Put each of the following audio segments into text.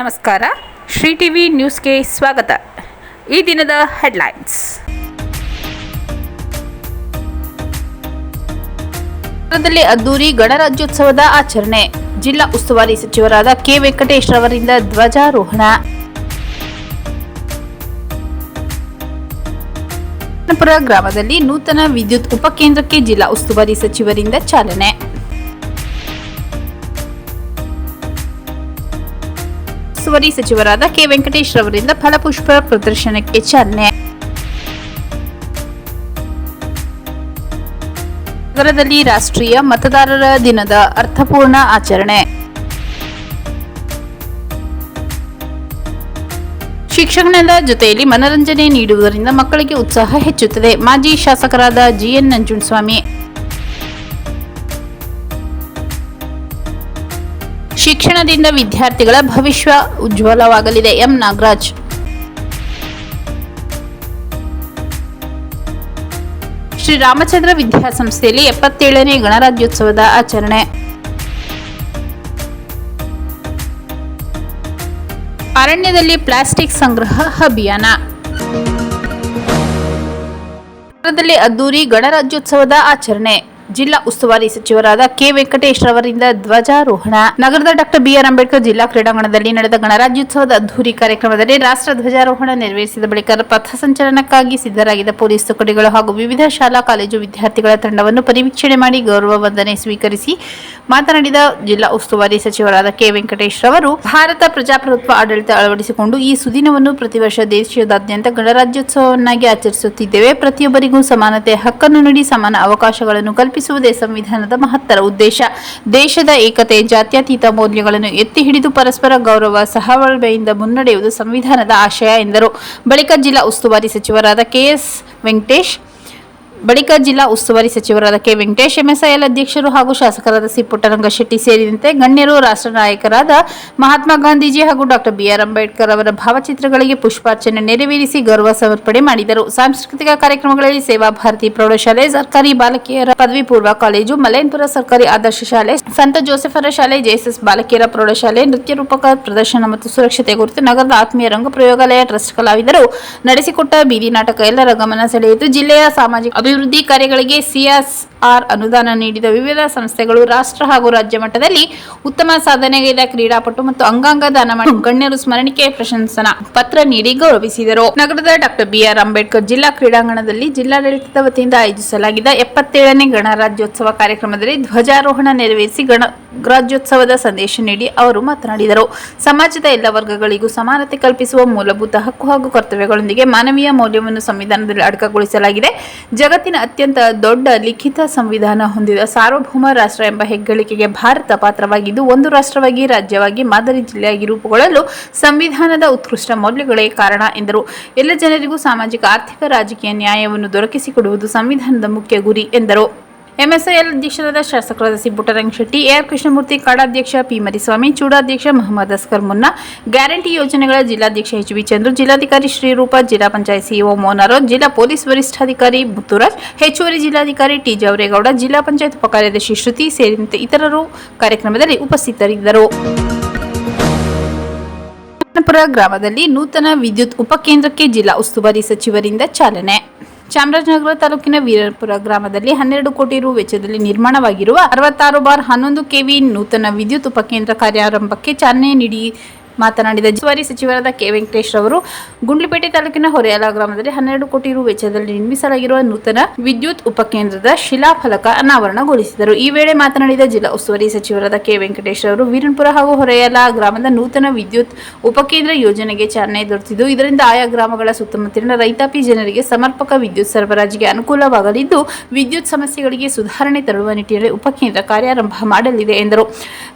ನಮಸ್ಕಾರ. ಶ್ರೀ ಟಿವಿ ನ್ಯೂಸ್ಗೆ ಸ್ವಾಗತ. ಈ ದಿನದ ಹೆಡ್ಲೈನ್ಸ್. ನಗರದಲ್ಲಿ ಅದ್ದೂರಿ ಗಣರಾಜ್ಯೋತ್ಸವದ ಆಚರಣೆ. ಜಿಲ್ಲಾ ಉಸ್ತುವಾರಿ ಸಚಿವರಾದ ಕೆ ವೆಂಕಟೇಶ್ ರವರಿಂದ ಧ್ವಜಾರೋಹಣ. ಗ್ರಾಮದಲ್ಲಿ ನೂತನ ವಿದ್ಯುತ್ ಉಪಕೇಂದ್ರಕ್ಕೆ ಜಿಲ್ಲಾ ಉಸ್ತುವಾರಿ ಸಚಿವರಿಂದ ಚಾಲನೆ. ಉಸ್ತುವಾರಿ ಸಚಿವರಾದ ಕೆ ವೆಂಕಟೇಶ್ ರವರಿಂದ ಫಲಪುಷ್ಪ ಪ್ರದರ್ಶನಕ್ಕೆ ಚಾಲನೆ. ನಗರದಲ್ಲಿ ರಾಷ್ಟ್ರೀಯ ಮತದಾರರ ದಿನದ ಅರ್ಥಪೂರ್ಣ ಆಚರಣೆ. ಶಿಕ್ಷಣದ ಜೊತೆಯಲ್ಲಿ ಮನರಂಜನೆ ನೀಡುವುದರಿಂದ ಮಕ್ಕಳಿಗೆ ಉತ್ಸಾಹ ಹೆಚ್ಚುತ್ತದೆ. ಮಾಜಿ ಶಾಸಕರಾದ ಜಿಎನ್ ನಂಜುಂಡಸ್ವಾಮಿ ಶಿಕ್ಷಣದಿಂದ ವಿದ್ಯಾರ್ಥಿಗಳ ಭವಿಷ್ಯ ಉಜ್ವಲವಾಗಲಿದೆ ಎಂ ನಾಗರಾಜ್. ಶ್ರೀ ರಾಮಚಂದ್ರ ವಿದ್ಯಾಸಂಸ್ಥೆಯಲ್ಲಿ ಎಪ್ಪತ್ತೇಳನೇ ಗಣರಾಜ್ಯೋತ್ಸವದ ಆಚರಣೆ. ಅರಣ್ಯದಲ್ಲಿ ಪ್ಲಾಸ್ಟಿಕ್ ಸಂಗ್ರಹ ಅಭಿಯಾನ. ಅದ್ದೂರಿ ಗಣರಾಜ್ಯೋತ್ಸವದ ಆಚರಣೆ. ಜಿಲ್ಲಾ ಉಸ್ತುವಾರಿ ಸಚಿವರಾದ ಕೆ ವೆಂಕಟೇಶ್ ರವರಿಂದ ಧ್ವಜಾರೋಹಣ. ನಗರದ ಡಾಕ್ಟರ್ ಬಿಆರ್ ಅಂಬೇಡ್ಕರ್ ಜಿಲ್ಲಾ ಕ್ರೀಡಾಂಗಣದಲ್ಲಿ ನಡೆದ ಗಣರಾಜ್ಯೋತ್ಸವದ ಅದ್ದೂರಿ ಕಾರ್ಯಕ್ರಮದಲ್ಲಿ ರಾಷ್ಟ್ರ ಧ್ವಜಾರೋಹಣ ನೆರವೇರಿಸಿದ ಬಳಿಕ ಪಥಸಂಚಲನಕ್ಕಾಗಿ ಸಿದ್ಧರಾಗಿದ್ದ ಪೊಲೀಸ್ ತುಕಡಿಗಳು ಹಾಗೂ ವಿವಿಧ ಶಾಲಾ ಕಾಲೇಜು ವಿದ್ಯಾರ್ಥಿಗಳ ತಂಡವನ್ನು ಪರಿವೀಕ್ಷಣೆ ಮಾಡಿ ಗೌರವ ವಂದನೆ ಸ್ವೀಕರಿಸಿ ಮಾತನಾಡಿದ ಜಿಲ್ಲಾ ಉಸ್ತುವಾರಿ ಸಚಿವರಾದ ಕೆ ವೆಂಕಟೇಶ್ ರವರು, ಭಾರತ ಪ್ರಜಾಪ್ರಭುತ್ವ ಆಡಳಿತ ಅಳವಡಿಸಿಕೊಂಡು ಈ ಸುದಿನವನ್ನು ಪ್ರತಿ ವರ್ಷ ದೇಶದಾದ್ಯಂತ ಗಣರಾಜ್ಯೋತ್ಸವವನ್ನಾಗಿ ಆಚರಿಸುತ್ತಿದ್ದೇವೆ. ಪ್ರತಿಯೊಬ್ಬರಿಗೂ ಸಮಾನತೆ, ಹಕ್ಕನ್ನು ನೀಡಿ ಸಮಾನ ಅವಕಾಶಗಳನ್ನು ಕಲ್ಪಿಸುವುದೇ ಸಂವಿಧಾನದ ಮಹತ್ತರ ಉದ್ದೇಶ. ದೇಶದ ಏಕತೆ, ಜಾತ್ಯತೀತ ಮೌಲ್ಯಗಳನ್ನು ಎತ್ತಿ ಹಿಡಿದು ಪರಸ್ಪರ ಗೌರವ ಸಹಬಾಳ್ವೆಯಿಂದ ಮುನ್ನಡೆಯುವುದು ಸಂವಿಧಾನದ ಆಶಯ ಎಂದರು. ಬಳಿಕ ಜಿಲ್ಲಾ ಉಸ್ತುವಾರಿ ಸಚಿವರಾದ ಕೆಎಸ್ ವೆಂಕಟೇಶ್ ಬಳಿಕ ಜಿಲ್ಲಾ ಉಸ್ತುವಾರಿ ಸಚಿವರಾದ ಕೆ ವೆಂಕಟೇಶ್, ಎಂಎಸ್ಐಎಲ್ ಅಧ್ಯಕ್ಷರು ಹಾಗೂ ಶಾಸಕರಾದ ಸಿ ಪುಟ್ಟರಂಗಶೆಟ್ಟಿ ಸೇರಿದಂತೆ ಗಣ್ಯರು, ರಾಷ್ಟ್ರ ನಾಯಕರಾದ ಮಹಾತ್ಮ ಗಾಂಧೀಜಿ ಹಾಗೂ ಡಾಕ್ಟರ್ ಬಿಆರ್ ಅಂಬೇಡ್ಕರ್ ಅವರ ಭಾವಚಿತ್ರಗಳಿಗೆ ಪುಷ್ಪಾರ್ಚನೆ ನೆರವೇರಿಸಿ ಗೌರವ ಸಮರ್ಪಣೆ ಮಾಡಿದರು. ಸಾಂಸ್ಕೃತಿಕ ಕಾರ್ಯಕ್ರಮಗಳಲ್ಲಿ ಸೇವಾ ಭಾರತಿ ಪ್ರೌಢಶಾಲೆ, ಸರ್ಕಾರಿ ಬಾಲಕಿಯರ ಪದವಿ ಪೂರ್ವ ಕಾಲೇಜು ಮಲಯನ್ಪುರ ಸರ್ಕಾರಿ ಆದರ್ಶ ಶಾಲೆ, ಸಂತ ಜೋಸೆಫರ ಶಾಲೆ, ಜೆಎಸ್ಎಸ್ ಬಾಲಕಿಯರ ಪ್ರೌಢಶಾಲೆ, ನೃತ್ಯ ರೂಪಕ ಪ್ರದರ್ಶನ ಮತ್ತು ಸುರಕ್ಷತೆ ಕುರಿತು ನಗರದ ಆತ್ಮೀಯ ರಂಗ ಪ್ರಯೋಗಾಲಯ ಟ್ರಸ್ಟ್ ಕಲಾವಿದರು. ನಡೆಸಿಕೊಟ್ಟ ಬೀದಿ ನಾಟಕ ಎಲ್ಲರ ಗಮನ ಸೆಳೆಯಿತು. ಜಿಲ್ಲೆಯ ಸಾಮಾಜಿಕ ಅಭಿವೃದ್ಧಿ ಕಾರ್ಯಗಳಿಗೆ ಸಿಎಸ್ಆರ್ ಅನುದಾನ ನೀಡಿದ ವಿವಿಧ ಸಂಸ್ಥೆಗಳು ರಾಷ್ಟ್ರ ಹಾಗೂ ರಾಜ್ಯ ಮಟ್ಟದಲ್ಲಿ ಉತ್ತಮ ಸಾಧನೆಗೈದ ಕ್ರೀಡಾಪಟು ಮತ್ತು ಅಂಗಾಂಗ ದಾನ ಮಾಡಿ ಗಣ್ಯರು ಸ್ಮರಣಿಕೆ ಪ್ರಶಂಸನಾ ಪತ್ರ ನೀಡಿ ಗೌರವಿಸಿದರು. ನಗರದ ಡಾಕ್ಟರ್ ಬಿಆರ್ ಅಂಬೇಡ್ಕರ್ ಜಿಲ್ಲಾ ಕ್ರೀಡಾಂಗಣದಲ್ಲಿ ಜಿಲ್ಲಾಡಳಿತದ ವತಿಯಿಂದ ಆಯೋಜಿಸಲಾಗಿದ್ದ ಎಪ್ಪತ್ತೇಳನೇ ಗಣರಾಜ್ಯೋತ್ಸವ ಕಾರ್ಯಕ್ರಮದಲ್ಲಿ ಧ್ವಜಾರೋಹಣ ನೆರವೇರಿಸಿ ಗಣರಾಜ್ಯೋತ್ಸವದ ಸಂದೇಶ ನೀಡಿ ಅವರು ಮಾತನಾಡಿದರು. ಸಮಾಜದ ಎಲ್ಲ ವರ್ಗಗಳಿಗೂ ಸಮಾನತೆ ಕಲ್ಪಿಸುವ ಮೂಲಭೂತ ಹಕ್ಕು ಹಾಗೂ ಕರ್ತವ್ಯಗಳೊಂದಿಗೆ ಮಾನವೀಯ ಮೌಲ್ಯವನ್ನು ಸಂವಿಧಾನದಲ್ಲಿ ಅಡಕಗೊಳಿಸಲಾಗಿದೆ. ಜಗತ್ತಿನ ಅತ್ಯಂತ ದೊಡ್ಡ ಲಿಖಿತ ಸಂವಿಧಾನ ಹೊಂದಿದ ಸಾರ್ವಭೌಮ ರಾಷ್ಟ್ರ ಎಂಬ ಹೆಗ್ಗಳಿಕೆಗೆ ಭಾರತ ಪಾತ್ರವಾಗಿದ್ದು, ಒಂದು ರಾಷ್ಟ್ರವಾಗಿ, ರಾಜ್ಯವಾಗಿ, ಮಾದರಿ ಜಿಲ್ಲೆಯಾಗಿ ರೂಪುಗೊಳ್ಳಲು ಸಂವಿಧಾನದ ಉತ್ಕೃಷ್ಟ ಮೌಲ್ಯಗಳೇ ಕಾರಣ ಎಂದರು. ಎಲ್ಲ ಜನರಿಗೂ ಸಾಮಾಜಿಕ, ಆರ್ಥಿಕ, ರಾಜಕೀಯ ನ್ಯಾಯವನ್ನು ದೊರಕಿಸಿಕೊಡುವುದು ಸಂವಿಧಾನದ ಮುಖ್ಯ ಗುರಿ ಎಂದರು. ಎಂಎಸ್ಐಎಲ್ ಅಧ್ಯಕ್ಷರಾದ ಶಾಸಕರಾದ ಸಿ ಪುಟ್ಟರಂಗಶೆಟ್ಟಿ ಎಆರ್ ಕೃಷ್ಣಮೂರ್ತಿ, ಕಾಡಾಧ್ಯಕ್ಷ ಪಿ ಮರಿಸ್ವಾಮಿ, ಚೂಡಾಧ್ಯಕ್ಷ ಮೊಹಮ್ಮದ್ ಅಸ್ಕರ್ ಮುನ್ನಾ, ಗ್ಯಾರಂಟಿ ಯೋಜನೆಗಳ ಜಿಲ್ಲಾಧ್ಯಕ್ಷ ಎಚ್ ವಿ ಚಂದ್ರು, ಜಿಲ್ಲಾಧಿಕಾರಿ ಶ್ರೀರೂಪ ಜಿಲ್ಲಾ ಪಂಚಾಯತ್ ಸಿಇಒ ಮೋನಾರೋ ಜಿಲ್ಲಾ ಪೊಲೀಸ್ ವರಿಷ್ಠಾಧಿಕಾರಿ ಮುತ್ತುರಾಜ್, ಹೆಚ್ಚುವರಿ ಜಿಲ್ಲಾಧಿಕಾರಿ ಟಿ ಜವರೇಗೌಡ, ಜಿಲ್ಲಾ ಪಂಚಾಯತ್ ಉಪಕಾರ್ಯದರ್ಶಿ ಶ್ರುತಿ ಸೇರಿದಂತೆ ಇತರರು ಕಾರ್ಯಕ್ರಮದಲ್ಲಿ ಉಪಸ್ಥಿತರಿದ್ದರು. ಗ್ರಾಮದಲ್ಲಿ ನೂತನ ವಿದ್ಯುತ್ ಉಪಕೇಂದ್ರಕ್ಕೆ ಜಿಲ್ಲಾ ಉಸ್ತುವಾರಿ ಸಚಿವರಿಂದ ಚಾಲನೆ. ಚಾಮರಾಜನಗರ ತಾಲೂಕಿನ ವೀರಪುರ ಗ್ರಾಮದಲ್ಲಿ ಹನ್ನೆರಡು ಕೋಟಿ ರು ವೆಚ್ಚದಲ್ಲಿ ನಿರ್ಮಾಣವಾಗಿರುವ ಅರವತ್ತಾರು ಬಾರ್ ಹನ್ನೊಂದು ಕೆವಿ ನೂತನ ವಿದ್ಯುತ್ ಉಪಕೇಂದ್ರ ಕಾರ್ಯಾರಂಭಕ್ಕೆ ಚಾಲನೆ ನೀಡಿ ಮಾತನಾಡಿದ ಉಸ್ತುವಾರಿ ಸಚಿವರಾದ ಕೆ ವೆಂಕಟೇಶ್ ಅವರು ಗುಂಡ್ಲುಪೇಟೆ ತಾಲೂಕಿನ ಹೊರೆಯಾಲ ಗ್ರಾಮದಲ್ಲಿ ಹನ್ನೆರಡು ಕೋಟಿ ರು ವೆಚ್ಚದಲ್ಲಿ ನಿರ್ಮಿಸಲಾಗಿರುವ ನೂತನ ವಿದ್ಯುತ್ ಉಪಕೇಂದ್ರದ ಶಿಲಾಫಲಕ ಅನಾವರಣಗೊಳಿಸಿದರು. ಈ ವೇಳೆ ಮಾತನಾಡಿದ ಜಿಲ್ಲಾ ಉಸ್ತುವಾರಿ ಸಚಿವರಾದ ಕೆ ವೆಂಕಟೇಶ್ ಅವರು ವೀರನ್ಪುರ ಹಾಗೂ ಹೊರೆಯಾಲ ಗ್ರಾಮದ ನೂತನ ವಿದ್ಯುತ್ ಉಪಕೇಂದ್ರ ಯೋಜನೆಗೆ ಚಾಲನೆ ದೊರೆತಿದ್ದು, ಇದರಿಂದ ಆಯಾ ಗ್ರಾಮಗಳ ಸುತ್ತಮುತ್ತಲಿನ ರೈತಾಪಿ ಜನರಿಗೆ ಸಮರ್ಪಕ ವಿದ್ಯುತ್ ಸರಬರಾಜಿಗೆ ಅನುಕೂಲವಾಗಲಿದ್ದು, ವಿದ್ಯುತ್ ಸಮಸ್ಯೆಗಳಿಗೆ ಸುಧಾರಣೆ ತರುವ ನಿಟ್ಟಿನಲ್ಲಿ ಉಪಕೇಂದ್ರ ಕಾರ್ಯಾರಂಭ ಮಾಡಲಿದೆ ಎಂದರು.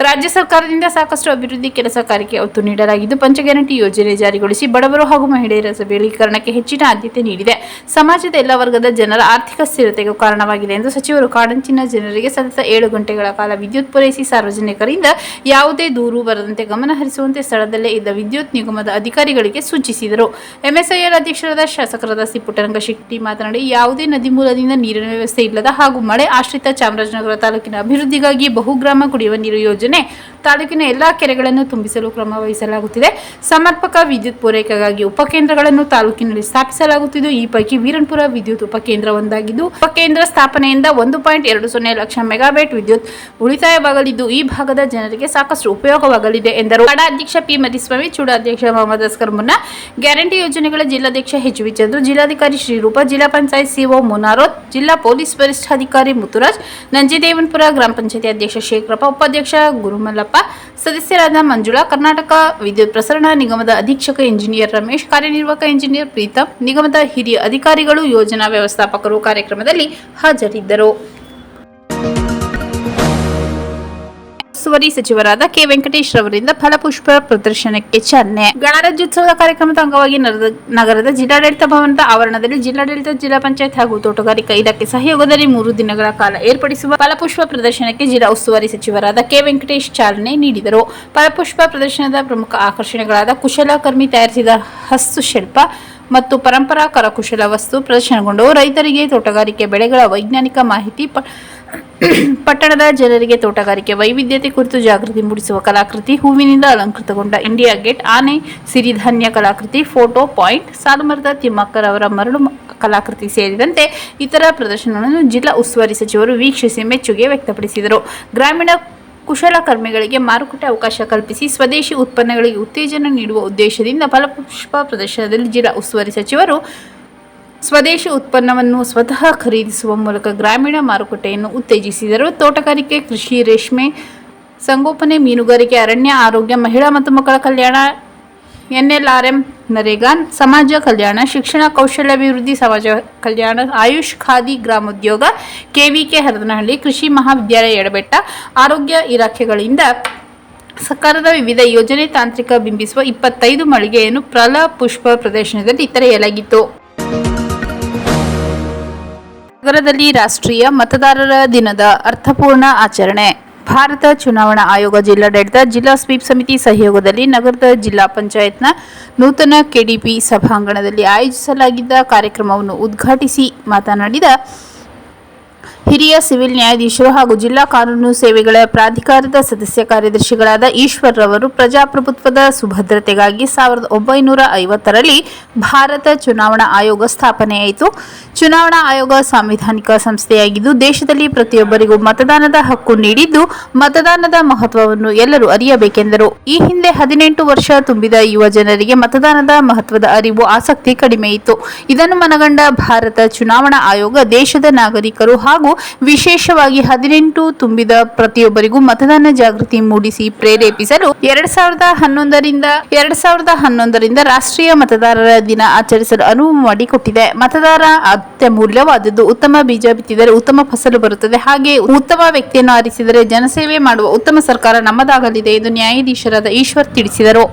ರಾಜ್ಯ ಸರ್ಕಾರದಿಂದ ಸಾಕಷ್ಟು ಅಭಿವೃದ್ಧಿ ಕೆಲಸ ಕಾರ್ಯಕ್ಕೆ ಒತ್ತು ನೀಡಲಾಗಿದ್ದು ಪಂಚ ಗ್ಯಾರಂಟಿ ಯೋಜನೆ ಜಾರಿಗೊಳಿಸಿ ಬಡವರು ಹಾಗೂ ಮಹಿಳೆಯರ ಸಬಲೀಕರಣಕ್ಕೆ ಹೆಚ್ಚಿನ ಆದ್ಯತೆ ನೀಡಿದೆ. ಸಮಾಜದ ಎಲ್ಲ ವರ್ಗದ ಜನರ ಆರ್ಥಿಕ ಸ್ಥಿರತೆಗೂ ಕಾರಣವಾಗಿದೆ ಎಂದು ಸಚಿವರು ಕಾಡಂಚಿನ ಜನರಿಗೆ ಸತತ ಏಳು ಗಂಟೆಗಳ ಕಾಲ ವಿದ್ಯುತ್ ಪೂರೈಸಿ ಸಾರ್ವಜನಿಕರಿಂದ ಯಾವುದೇ ದೂರು ಬರದಂತೆ ಗಮನಹರಿಸುವಂತೆ ಸ್ಥಳದಲ್ಲೇ ಇದ್ದ ವಿದ್ಯುತ್ ನಿಗಮದ ಅಧಿಕಾರಿಗಳಿಗೆ ಸೂಚಿಸಿದರು. ಎಂಎಸ್ಐಎಲ್ ಅಧ್ಯಕ್ಷರಾದ ಶಾಸಕರಾದ ಸಿ ಪುಟ್ಟರಂಗಶೆಟ್ಟಿ ಮಾತನಾಡಿ, ಯಾವುದೇ ನದಿ ಮೂಲದಿಂದ ನೀರಿನ ವ್ಯವಸ್ಥೆ ಇಲ್ಲದ ಹಾಗೂ ಮಳೆ ಆಶ್ರಿತ ಚಾಮರಾಜನಗರ ತಾಲೂಕಿನ ಅಭಿವೃದ್ಧಿಗಾಗಿ ಬಹುಗ್ರಾಮ ಕುಡಿಯುವ ನೀರು ಯೋಜನೆ ತಾಲೂಕಿನ ಎಲ್ಲಾ ಕೆರೆಗಳನ್ನು ತುಂಬಿಸಲು ಕ್ರಮ ಕಾರ್ಯನಿರ್ವಹಿಸಲಾಗುತ್ತಿದೆ ಸಮರ್ಪಕ ವಿದ್ಯುತ್ ಪೂರೈಕೆಗಾಗಿ ಉಪಕೇಂದ್ರಗಳನ್ನು ತಾಲೂಕಿನಲ್ಲಿ ಸ್ಥಾಪಿಸಲಾಗುತ್ತಿದ್ದು, ಈ ಪೈಕಿ ವೀರನ್ಪುರ ವಿದ್ಯುತ್ ಉಪಕೇಂದ್ರ ಒಂದಾಗಿದ್ದು ಉಪಕೇಂದ್ರ ಸ್ಥಾಪನೆಯಿಂದ ಒಂದು ಪಾಯಿಂಟ್ ಎರಡು ಸೊನ್ನೆ ಲಕ್ಷ ಮೆಗಾವ್ಯಾಟ್ ವಿದ್ಯುತ್ ಉಳಿತಾಯವಾಗಲಿದ್ದು, ಈ ಭಾಗದ ಜನರಿಗೆ ಸಾಕಷ್ಟು ಉಪಯೋಗವಾಗಲಿದೆ ಎಂದರು. ಅಧ್ಯಕ್ಷ ಪಿ. ಮದಿಸ್ವಾಮಿ ಚೂಡ ಅಧ್ಯಕ್ಷ ಮೊಹಮ್ಮದ್ ಅಸ್ಕರ್ ಮುನ್ನಾ ಗ್ಯಾರಂಟಿ ಯೋಜನೆಗಳ ಜಿಲ್ಲಾಧ್ಯಕ್ಷ ಎಚ್ ವಿ. ಚಂದ್ರು, ಜಿಲ್ಲಾಧಿಕಾರಿ ಶ್ರೀರೂಪ ಜಿಲ್ಲಾ ಪಂಚಾಯತ್ ಸಿಒ ಮುನಾರೋತ್, ಜಿಲ್ಲಾ ಪೊಲೀಸ್ ವರಿಷ್ಠಾಧಿಕಾರಿ ಮುತ್ತುರಾಜ್, ನಂಜಿದೇವನ್ಪುರ ಗ್ರಾಮ ಪಂಚಾಯತಿ ಅಧ್ಯಕ್ಷ ಶೇಖರಪ್ಪ, ಉಪಾಧ್ಯಕ್ಷ ಗುರುಮಲ್ಲಪ್ಪ, ಸದಸ್ಯರಾದ ಮಂಜುಳಾ, ಕರ್ನಾಟಕ ವಿದ್ಯುತ್ ಪ್ರಸರಣ ನಿಗಮದ ಅಧೀಕ್ಷಕ ಇಂಜಿನಿಯರ್ ರಮೇಶ್, ಕಾರ್ಯನಿರ್ವಾಹಕ ಇಂಜಿನಿಯರ್ ಪ್ರೀತಮ್, ನಿಗಮದ ಹಿರಿಯ ಅಧಿಕಾರಿಗಳು, ಯೋಜನಾ ವ್ಯವಸ್ಥಾಪಕರು ಕಾರ್ಯಕ್ರಮದಲ್ಲಿ ಹಾಜರಿದ್ದರು. ಉಸ್ತುವಾರಿ ಸಚಿವರಾದ ಕೆ ವೆಂಕಟೇಶ್ ರವರಿಂದ ಫಲಪುಷ್ಪ ಪ್ರದರ್ಶನಕ್ಕೆ ಚಾಲನೆ. ಗಣರಾಜ್ಯೋತ್ಸವದ ಕಾರ್ಯಕ್ರಮದ ಅಂಗವಾಗಿ ನಗರದ- ಜಿಲ್ಲಾಡಳಿತ ಭವನದ ಆವರಣದಲ್ಲಿ ಜಿಲ್ಲಾಡಳಿತ, ಜಿಲ್ಲಾ ಪಂಚಾಯತ್ ಹಾಗೂ ತೋಟಗಾರಿಕಾ ಇಲಾಖೆ ಸಹಯೋಗದಲ್ಲಿ ಮೂರು ದಿನಗಳ ಕಾಲ ಏರ್ಪಡಿಸುವ ಫಲಪುಷ್ಪ ಪ್ರದರ್ಶನಕ್ಕೆ ಜಿಲ್ಲಾ ಉಸ್ತುವಾರಿ ಸಚಿವರಾದ ಕೆ ವೆಂಕಟೇಶ್ ಚಾಲನೆ ನೀಡಿದರು. ಫಲಪುಷ್ಪ ಪ್ರದರ್ಶನದ ಪ್ರಮುಖ ಆಕರ್ಷಣೆಗಳಾದ ಕುಶಲಕರ್ಮಿ ತಯಾರಿಸಿದ ಹಸ್ತುಶಿಲ್ಪ ಮತ್ತು ಪರಂಪರಾ ಕರಕುಶಲ ವಸ್ತು ಪ್ರದರ್ಶನಗೊಂಡವು ರೈತರಿಗೆ, ತೋಟಗಾರಿಕೆ ಬೆಳೆಗಳ ವೈಜ್ಞಾನಿಕ ಮಾಹಿತಿ ಪಟ್ಟಣದ ಜನರಿಗೆ ತೋಟಗಾರಿಕೆ ವೈವಿಧ್ಯತೆ ಕುರಿತು ಜಾಗೃತಿ ಮೂಡಿಸುವ ಕಲಾಕೃತಿ ಹೂವಿನಿಂದ ಅಲಂಕೃತಗೊಂಡ ಇಂಡಿಯಾ ಗೇಟ್ ಆನೆ ಸಿರಿಧಾನ್ಯ ಕಲಾಕೃತಿ ಫೋಟೋ ಪಾಯಿಂಟ್ ಸಾಲುಮರದ ತಿಮ್ಮಕ್ಕರ್ ಅವರ ಮರಳು ಕಲಾಕೃತಿ ಸೇರಿದಂತೆ ಇತರ ಪ್ರದರ್ಶನಗಳನ್ನು ಜಿಲ್ಲಾ ಉಸ್ತುವಾರಿ ಸಚಿವರು ವೀಕ್ಷಿಸಿ ಮೆಚ್ಚುಗೆ ವ್ಯಕ್ತಪಡಿಸಿದರು. ಗ್ರಾಮೀಣ ಕುಶಲಕರ್ಮಿಗಳಿಗೆ ಮಾರುಕಟ್ಟೆ ಅವಕಾಶ ಕಲ್ಪಿಸಿ ಸ್ವದೇಶಿ ಉತ್ಪನ್ನಗಳಿಗೆ ಉತ್ತೇಜನ ನೀಡುವ ಉದ್ದೇಶದಿಂದ ಫಲಪುಷ್ಪ ಪ್ರದರ್ಶನದಲ್ಲಿ ಜಿಲ್ಲಾ ಉಸ್ತುವಾರಿ ಸಚಿವರು ಸ್ವದೇಶಿ ಉತ್ಪನ್ನವನ್ನು ಸ್ವತಃ ಖರೀದಿಸುವ ಮೂಲಕ ಗ್ರಾಮೀಣ ಮಾರುಕಟ್ಟೆಯನ್ನು ಉತ್ತೇಜಿಸಿದರು. ತೋಟಗಾರಿಕೆ, ಕೃಷಿ, ರೇಷ್ಮೆ, ಸಂಗೋಪನೆ, ಮೀನುಗಾರಿಕೆ, ಅರಣ್ಯ, ಆರೋಗ್ಯ, ಮಹಿಳಾ ಮತ್ತು ಮಕ್ಕಳ ಕಲ್ಯಾಣ, ಎನ್ಎಲ್ಆರ್ಎಂ, ನರೇಗಾ, ಸಮಾಜ ಕಲ್ಯಾಣ, ಶಿಕ್ಷಣ, ಕೌಶಲ್ಯಾಭಿವೃದ್ಧಿ, ಸಮಾಜ ಕಲ್ಯಾಣ, ಆಯುಷ್ ಖಾದಿ ಗ್ರಾಮೋದ್ಯೋಗ, ಕೆವಿಕೆ ಹರದನಹಳ್ಳಿ, ಕೃಷಿ ಮಹಾವಿದ್ಯಾಲಯ ಎಡಬೆಟ್ಟ, ಆರೋಗ್ಯ ಇಲಾಖೆಗಳಿಂದ ಸರ್ಕಾರದ ವಿವಿಧ ಯೋಜನೆ ತಾಂತ್ರಿಕ ಬಿಂಬಿಸುವ ಇಪ್ಪತ್ತೈದು ಮಳಿಗೆಯನ್ನು ಪ್ರಲ ಪುಷ್ಪ ಪ್ರದರ್ಶನದಲ್ಲಿ ತೆರೆಯಲಾಗಿತ್ತು. ನಗರದಲ್ಲಿ ರಾಷ್ಟ್ರೀಯ ಮತದಾರರ ದಿನದ ಅರ್ಥಪೂರ್ಣ ಆಚರಣೆ. ಭಾರತ ಚುನಾವಣಾ ಆಯೋಗ ಜಿಲ್ಲಾಡಳಿತ ಜಿಲ್ಲಾ ಸ್ವೀಪ್ ಸಮಿತಿ ಸಹಯೋಗದಲ್ಲಿ ನಗರದ ಜಿಲ್ಲಾ ಪಂಚಾಯತ್ನ ನೂತನ ಕೆಡಿಪಿ ಸಭಾಂಗಣದಲ್ಲಿ ಆಯೋಜಿಸಲಾಗಿದ್ದ ಕಾರ್ಯಕ್ರಮವನ್ನು ಉದ್ಘಾಟಿಸಿ ಮಾತನಾಡಿದ ಹಿರಿಯ ಸಿವಿಲ್ ನ್ಯಾಯಾಧೀಶರು ಹಾಗೂ ಜಿಲ್ಲಾ ಕಾನೂನು ಸೇವೆಗಳ ಪ್ರಾಧಿಕಾರದ ಸದಸ್ಯ ಕಾರ್ಯದರ್ಶಿಗಳಾದ ಈಶ್ವರ್ ರವರು ಪ್ರಜಾಪ್ರಭುತ್ವದ ಸುಭದ್ರತೆಗಾಗಿ ಸಾವಿರದ ಒಂಬೈನೂರ ಐವತ್ತರಲ್ಲಿ ಭಾರತ ಚುನಾವಣಾ ಆಯೋಗ ಸ್ಥಾಪನೆಯಾಯಿತು. ಚುನಾವಣಾ ಆಯೋಗ ಸಾಂವಿಧಾನಿಕ ಸಂಸ್ಥೆಯಾಗಿದ್ದು, ದೇಶದಲ್ಲಿ ಪ್ರತಿಯೊಬ್ಬರಿಗೂ ಮತದಾನದ ಹಕ್ಕು ನೀಡಿದ್ದು, ಮತದಾನದ ಮಹತ್ವವನ್ನು ಎಲ್ಲರೂ ಅರಿಯಬೇಕೆಂದರು. ಈ ಹಿಂದೆ ಹದಿನೆಂಟು ವರ್ಷ ತುಂಬಿದ ಯುವ ಜನರಿಗೆ ಮತದಾನದ ಮಹತ್ವದ ಅರಿವು ಆಸಕ್ತಿ ಕಡಿಮೆಯಿತ್ತು. ಇದನ್ನು ಮನಗಂಡ ಭಾರತ ಚುನಾವಣಾ ಆಯೋಗ ದೇಶದ ನಾಗರಿಕರು ಹಾಗೂ ವಿಶೇಷವಾಗಿ ಹದಿನೆಂಟು ತುಂಬಿದ ಪ್ರತಿಯೊಬ್ಬರಿಗೂ ಮತದಾನ ಜಾಗೃತಿ ಮೂಡಿಸಿ ಪ್ರೇರೇಪಿಸಲು ಎರಡ್ ಸಾವಿರದ ಹನ್ನೊಂದರಿಂದ ಎರಡ್ ಸಾವಿರದ ಹನ್ನೊಂದರಿಂದ ರಾಷ್ಟ್ರೀಯ ಮತದಾರರ ದಿನ ಆಚರಿಸಲು ಅನುವು ಮಾಡಿಕೊಟ್ಟಿದೆ. ಮತದಾರ ಅತ್ಯಮೂಲ್ಯವಾದದ್ದು ಉತ್ತಮ ಬೀಜ ಬಿತ್ತಿದರೆ ಉತ್ತಮ ಫಸಲು ಬರುತ್ತದೆ. ಹಾಗೆ ಉತ್ತಮ ವ್ಯಕ್ತಿಯನ್ನು ಆರಿಸಿದರೆ ಜನಸೇವೆ ಮಾಡುವ ಉತ್ತಮ ಸರ್ಕಾರ ನಮ್ಮದಾಗಲಿದೆ ಎಂದು ನ್ಯಾಯಾಧೀಶರಾದ ಈಶ್ವರ್ ತಿಳಿಸಿದರು.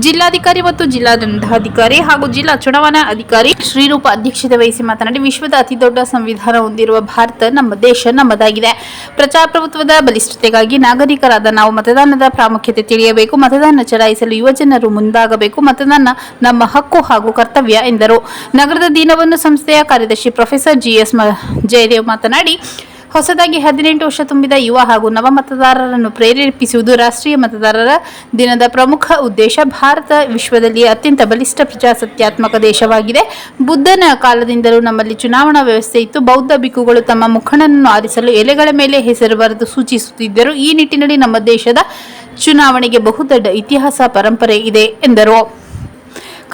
ಜಿಲ್ಲಾಧಿಕಾರಿ ಮತ್ತು ಜಿಲ್ಲಾ ದಂಡಾಧಿಕಾರಿ ಹಾಗೂ ಜಿಲ್ಲಾ ಚುನಾವಣಾ ಅಧಿಕಾರಿ ಶ್ರೀರೂಪ ಅಧ್ಯಕ್ಷತೆ ವಹಿಸಿ ಮಾತನಾಡಿ, ವಿಶ್ವದ ಅತಿದೊಡ್ಡ ಸಂವಿಧಾನ ಹೊಂದಿರುವ ಭಾರತ ನಮ್ಮ ದೇಶ, ನಮ್ಮದಾಗಿದೆ. ಪ್ರಜಾಪ್ರಭುತ್ವದ ಬಲಿಷ್ಠತೆಗಾಗಿ ನಾಗರಿಕರಾದ ನಾವು ಮತದಾನದ ಪ್ರಾಮುಖ್ಯತೆ ತಿಳಿಯಬೇಕು, ಮತದಾನ ಚಲಾಯಿಸಲು ಯುವಜನರು ಮುಂದಾಗಬೇಕು, ಮತದಾನ ನಮ್ಮ ಹಕ್ಕು ಹಾಗೂ ಕರ್ತವ್ಯ, ಎಂದರು. ನಗರದ ದೀನಬಂಧು ಸಂಸ್ಥೆಯ ಕಾರ್ಯದರ್ಶಿ ಪ್ರೊಫೆಸರ್ ಜಿಎಸ್ ಜಯದೇವ್ ಮಾತನಾಡಿ ಹೊಸದಾಗಿ ಹದಿನೆಂಟು ವರ್ಷ ತುಂಬಿದ ಯುವ ಹಾಗೂ ನವ ಮತದಾರರನ್ನು ಪ್ರೇರೇಪಿಸುವುದು ರಾಷ್ಟ್ರೀಯ ಮತದಾರರ ದಿನದ ಪ್ರಮುಖ ಉದ್ದೇಶ. ಭಾರತ ವಿಶ್ವದಲ್ಲಿ ಅತ್ಯಂತ ಬಲಿಷ್ಠ ಪ್ರಜಾಸತ್ಯಾತ್ಮಕ ದೇಶವಾಗಿದೆ. ಬುದ್ಧನ ಕಾಲದಿಂದಲೂ ನಮ್ಮಲ್ಲಿ ಚುನಾವಣಾ ವ್ಯವಸ್ಥೆ ಇತ್ತು. ಬೌದ್ಧ ಬಿಕ್ಕುಗಳು ತಮ್ಮ ಮುಖಂಡನನ್ನು ಆರಿಸಲು ಎಲೆಗಳ ಮೇಲೆ ಹೆಸರು ಬರೆದು ಸೂಚಿಸುತ್ತಿದ್ದರು. ಈ ನಿಟ್ಟಿನಲ್ಲಿ ನಮ್ಮ ದೇಶದ ಚುನಾವಣೆಗೆ ಬಹುದೊಡ್ಡ ಇತಿಹಾಸ ಪರಂಪರೆ ಇದೆ, ಎಂದರು.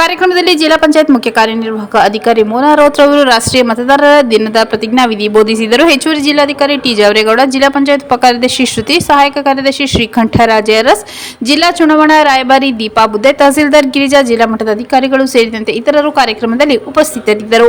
ಕಾರ್ಯಕ್ರಮದಲ್ಲಿ ಜಿಲ್ಲಾ ಪಂಚಾಯತ್ ಮುಖ್ಯ ಕಾರ್ಯನಿರ್ವಾಹಕ ಅಧಿಕಾರಿ ಮೋನಾ ರವರು ರಾಷ್ಟ್ರೀಯ ಮತದಾರರ ದಿನದ ಪ್ರತಿಜ್ಞಾವಿಧಿ ಬೋಧಿಸಿದರು. ಹೆಚ್ಚುವರಿ ಜಿಲ್ಲಾಧಿಕಾರಿ ಟಿ ಜಾವರೇಗೌಡ ಜಿಲ್ಲಾ ಪಂಚಾಯತ್ ಉಪಕಾರ್ಯದರ್ಶಿ ಶ್ರುತಿ, ಸಹಾಯಕ ಕಾರ್ಯದರ್ಶಿ ಶ್ರೀಕಂಠ ಅರಸ್ ಜಿಲ್ಲಾ ಚುನಾವಣಾ ರಾಯಭಾರಿ ದೀಪಾ ಬುದ್ದೆ, ತಹಸೀಲ್ದಾರ್ ಗಿರಿಜಾ ಜಿಲ್ಲಾ ಮಟ್ಟದ ಅಧಿಕಾರಿಗಳು ಸೇರಿದಂತೆ ಇತರರು ಕಾರ್ಯಕ್ರಮದಲ್ಲಿ ಉಪಸ್ಥಿತರಿದ್ದರು.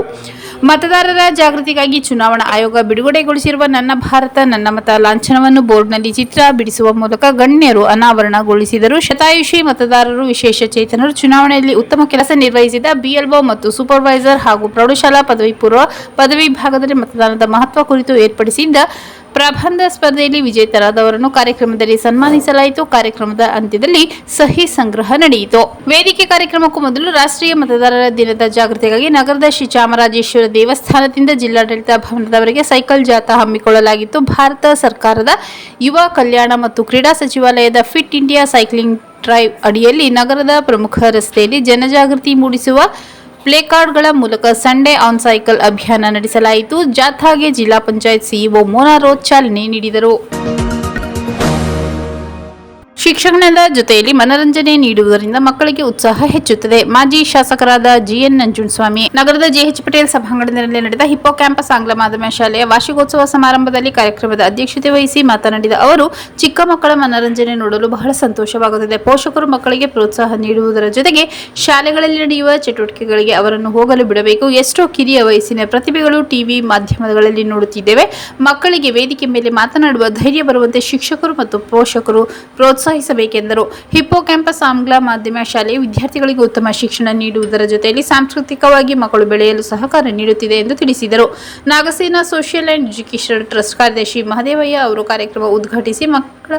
ಮತದಾರರ ಜಾಗೃತಿಗಾಗಿ ಚುನಾವಣಾ ಆಯೋಗ ಬಿಡುಗಡೆಗೊಳಿಸಿರುವ ನನ್ನ ಭಾರತ, ನನ್ನ ಮತ ಲಾಂಛನವನ್ನು ಬೋರ್ಡ್ನಲ್ಲಿ ಚಿತ್ರ ಬಿಡಿಸುವ ಮೂಲಕ ಗಣ್ಯರು ಅನಾವರಣಗೊಳಿಸಿದರು. ಶತಾಯುಷಿ ಮತದಾರರು, ವಿಶೇಷ ಚೇತನರು ಚುನಾವಣೆಯಲ್ಲಿ ಉತ್ತಮ ಕೆಲಸ ನಿರ್ವಹಿಸಿದ ಬಿಎಲ್ಒ ಮತ್ತು ಸೂಪರ್ವೈಸರ್ ಹಾಗೂ ಪ್ರೌಢಶಾಲಾ ಪದವಿ ಪೂರ್ವ ಪದವಿ ವಿಭಾಗದಲ್ಲಿ ಮತದಾನದ ಮಹತ್ವ ಕುರಿತು ಏರ್ಪಡಿಸಿದ್ದ ಪ್ರಬಂಧ ಸ್ಪರ್ಧೆಯಲ್ಲಿ ವಿಜೇತರಾದವರನ್ನು ಕಾರ್ಯಕ್ರಮದಲ್ಲಿ ಸನ್ಮಾನಿಸಲಾಯಿತು. ಕಾರ್ಯಕ್ರಮದ ಅಂತ್ಯದಲ್ಲಿ ಸಹಿ ಸಂಗ್ರಹ ನಡೆಯಿತು. ವೇದಿಕೆ ಕಾರ್ಯಕ್ರಮಕ್ಕೂ ಮೊದಲು ರಾಷ್ಟ್ರೀಯ ಮತದಾರರ ದಿನದ ಜಾಗೃತಿಗಾಗಿ ನಗರದ ಶ್ರೀ ಚಾಮರಾಜೇಶ್ವರ ದೇವಸ್ಥಾನದಿಂದ ಜಿಲ್ಲಾಡಳಿತ ಭವನದವರೆಗೆ ಸೈಕಲ್ ಜಾಥಾ ಹಮ್ಮಿಕೊಳ್ಳಲಾಗಿತ್ತು. ಭಾರತ ಸರ್ಕಾರದ ಯುವ ಕಲ್ಯಾಣ ಮತ್ತು ಕ್ರೀಡಾ ಸಚಿವಾಲಯದ ಫಿಟ್ ಇಂಡಿಯಾ ಸೈಕ್ಲಿಂಗ್ ಡ್ರೈವ್ ಅಡಿಯಲ್ಲಿ ನಗರದ ಪ್ರಮುಖ ರಸ್ತೆಯಲ್ಲಿ ಜನಜಾಗೃತಿ ಮೂಡಿಸುವ ಪ್ಲೇಕಾರ್ಡ್ಗಳ ಮೂಲಕ ಸಂಡೇ ಆನ್ ಸೈಕಲ್ ಅಭಿಯಾನ ನಡೆಸಲಾಯಿತು. ಜಾಥಾಗೆ ಜಿಲ್ಲಾ ಪಂಚಾಯತ್ ಸಿಇಒ ಮೋನಾರೋ ಚಾಲನೆ ನೀಡಿದರು. ಶಿಕ್ಷಣದ ಜೊತೆಯಲ್ಲಿ ಮನರಂಜನೆ ನೀಡುವುದರಿಂದ ಮಕ್ಕಳಿಗೆ ಉತ್ಸಾಹ ಹೆಚ್ಚುತ್ತದೆ. ಮಾಜಿ ಶಾಸಕರಾದ ಜಿಎನ್ ನಂಜುಂಡಸ್ವಾಮಿ, ನಗರದ ಜೆಎಚ್ ಪಟೇಲ್ ಸಭಾಂಗಣದಲ್ಲಿ ನಡೆದ ಹಿಪ್ಪೋ ಕ್ಯಾಂಪಸ್ ಆಂಗ್ಲ ಮಾಧ್ಯಮ ಶಾಲೆಯ ವಾರ್ಷಿಕೋತ್ಸವ ಸಮಾರಂಭದಲ್ಲಿ ಕಾರ್ಯಕ್ರಮದ ಅಧ್ಯಕ್ಷತೆ ವಹಿಸಿ ಮಾತನಾಡಿದ ಅವರು, ಚಿಕ್ಕ ಮಕ್ಕಳ ಮನರಂಜನೆ ನೋಡಲು ಬಹಳ ಸಂತೋಷವಾಗುತ್ತದೆ. ಪೋಷಕರು ಮಕ್ಕಳಿಗೆ ಪ್ರೋತ್ಸಾಹ ನೀಡುವುದರ ಜೊತೆಗೆ ಶಾಲೆಗಳಲ್ಲಿ ನಡೆಯುವ ಚಟುವಟಿಕೆಗಳಿಗೆ ಅವರನ್ನು ಹೋಗಲು ಬಿಡಬೇಕು. ಎಷ್ಟೋ ಕಿರಿಯ ವಯಸ್ಸಿನ ಪ್ರತಿಭೆಗಳು ಟಿವಿ ಮಾಧ್ಯಮಗಳಲ್ಲಿ ನೋಡುತ್ತಿದ್ದೇವೆ. ಮಕ್ಕಳಿಗೆ ವೇದಿಕೆ ಮೇಲೆ ಮಾತನಾಡುವ ಧೈರ್ಯ ಬರುವಂತೆ ಶಿಕ್ಷಕರು ಮತ್ತು ಪೋಷಕರು ಪ್ರೋತ್ಸಾಹಿಸಬೇಕೆಂದರು. ಹಿಪ್ಪೋ ಕ್ಯಾಂಪಸ್ ಆಂಗ್ಲ ಮಾಧ್ಯಮ ಶಾಲೆ ವಿದ್ಯಾರ್ಥಿಗಳಿಗೆ ಉತ್ತಮ ಶಿಕ್ಷಣ ನೀಡುವುದರ ಜೊತೆಯಲ್ಲಿ ಸಾಂಸ್ಕೃತಿಕವಾಗಿ ಮಕ್ಕಳು ಬೆಳೆಯಲು ಸಹಕಾರ ನೀಡುತ್ತಿದೆ ಎಂದು ತಿಳಿಸಿದರು. Nagasena social and education trust ಕಾರ್ಯದರ್ಶಿ ಮಹದೇವಯ್ಯ ಅವರು ಕಾರ್ಯಕ್ರಮ ಉದ್ಘಾಟಿಸಿ ಮಕ್ಕಳ